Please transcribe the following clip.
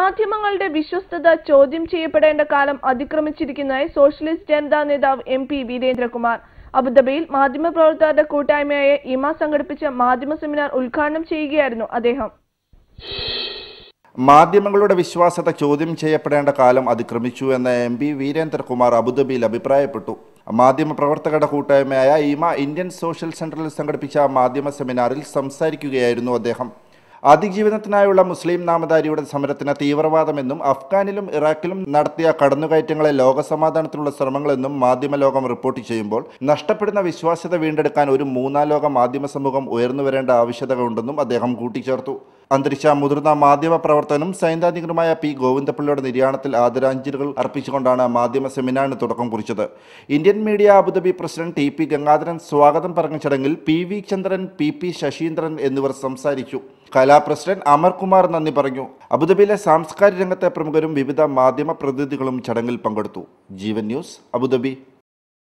മാധ്യമങ്ങളുടെ വിശ്വസ്തത ചോദ്യം ചെയ്യപ്പെടേണ്ട കാലം അതിക്രമിച്ചിരിക്കുന്നതായി സോഷ്യലിസ്റ്റ് ജനതാ നേതാവ് എം പി വീരേന്ദ്രകുമാർ. അബുദാബിയിൽ മാധ്യമപ്രവർത്തകരുടെ കൂട്ടായ്മയായ ഇമ സംഘടിപ്പിച്ച മാധ്യമ സെമിനാർ ഉദ്ഘാടനം ചെയ്യുകയായിരുന്നു അദ്ദേഹം. മാധ്യമങ്ങളുടെ വിശ്വാസത ചോദ്യം ചെയ്യപ്പെടേണ്ട കാലം അതിക്രമിച്ചു എന്ന് എം പി വീരേന്ദ്രകുമാർ അബുദാബിയിൽ അഭിപ്രായപ്പെട്ടു. മാധ്യമ പ്രവർത്തകരുടെ കൂട്ടായ്മയായ ഇമ ഇന്ത്യൻ സോഷ്യൽ സെന്ററിൽ സംഘടിപ്പിച്ച മാധ്യമ സെമിനാറിൽ സംസാരിക്കുകയായിരുന്നു അദ്ദേഹം. അതിജീവനത്തിനായുള്ള മുസ്ലിം നാമധാരിയുടെ സമരത്തിന് തീവ്രവാദമെന്നും അഫ്ഗാനിലും ഇറാഖിലും നടത്തിയ കടന്നുകയറ്റങ്ങളെ ലോകസമാധാനത്തിനുള്ള ശ്രമങ്ങളെന്നും മാധ്യമലോകം റിപ്പോർട്ട് ചെയ്യുമ്പോൾ നഷ്ടപ്പെടുന്ന വിശ്വാസ്യത വീണ്ടെടുക്കാൻ ഒരു മൂന്നാം ലോക മാധ്യമ സമൂഹം ഉയർന്നുവരേണ്ട വരേണ്ട ആവശ്യകതകളുണ്ടെന്നും അദ്ദേഹം കൂട്ടിച്ചേർത്തു. അന്തരിച്ച മുതിർന്ന മാധ്യമ പ്രവർത്തകനും സൈദ്ധാന്തികനുമായ പി ഗോവിന്ദപിള്ളയുടെ നിര്യാണത്തിൽ ആദരാഞ്ജലികൾ അർപ്പിച്ചുകൊണ്ടാണ് മാധ്യമ സെമിനാറിന് തുടക്കം കുറിച്ചത്. Indian media Abu Dhabi president T P Gangadharan സ്വാഗതം പറഞ്ഞ ചടങ്ങിൽ P V Chandran P P Sasheendran എന്നിവർ സംസാരിച്ചു. കലാ പ്രസിഡന്റ് അമർകുമാർ നന്ദി പറഞ്ഞു. അബുദാബിയിലെ സാംസ്കാരിക രംഗത്തെ പ്രമുഖരും വിവിധ മാധ്യമ പ്രതിനിധികളും ചടങ്ങിൽ പങ്കെടുത്തു. Jeevan news Abu Dhabi.